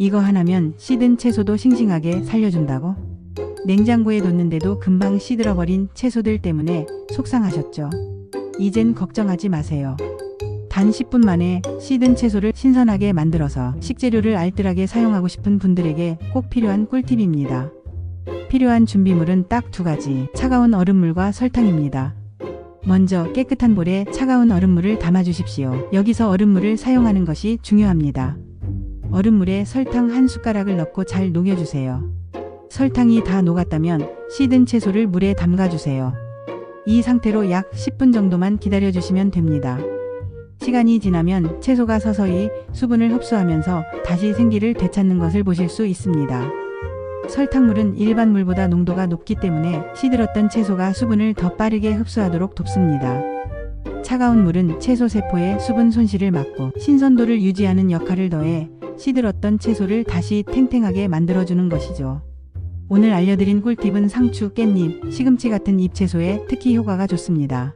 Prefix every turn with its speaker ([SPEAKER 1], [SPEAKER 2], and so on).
[SPEAKER 1] 이거 하나면 시든 채소도 싱싱하게 살려준다고? 냉장고에 뒀는데도 금방 시들어버린 채소들 때문에 속상하셨죠. 이젠 걱정하지 마세요. 단 10분 만에 시든 채소를 신선하게 만들어서 식재료를 알뜰하게 사용하고 싶은 분들에게 꼭 필요한 꿀팁입니다. 필요한 준비물은 딱 두 가지. 차가운 얼음물과 설탕입니다. 먼저 깨끗한 볼에 차가운 얼음물을 담아 주십시오. 여기서 얼음물을 사용하는 것이 중요합니다. 얼음물에 설탕 한 숟가락을 넣고 잘 녹여주세요. 설탕이 다 녹았다면 시든 채소를 물에 담가 주세요. 이 상태로 약 10분 정도만 기다려 주시면 됩니다. 시간이 지나면 채소가 서서히 수분을 흡수하면서 다시 생기를 되찾는 것을 보실 수 있습니다. 설탕물은 일반 물보다 농도가 높기 때문에 시들었던 채소가 수분을 더 빠르게 흡수하도록 돕습니다. 차가운 물은 채소 세포의 수분 손실을 막고 신선도를 유지하는 역할을 더해 시들었던 채소를 다시 탱탱하게 만들어주는 것이죠. 오늘 알려드린 꿀팁은 상추, 깻잎, 시금치 같은 잎채소에 특히 효과가 좋습니다.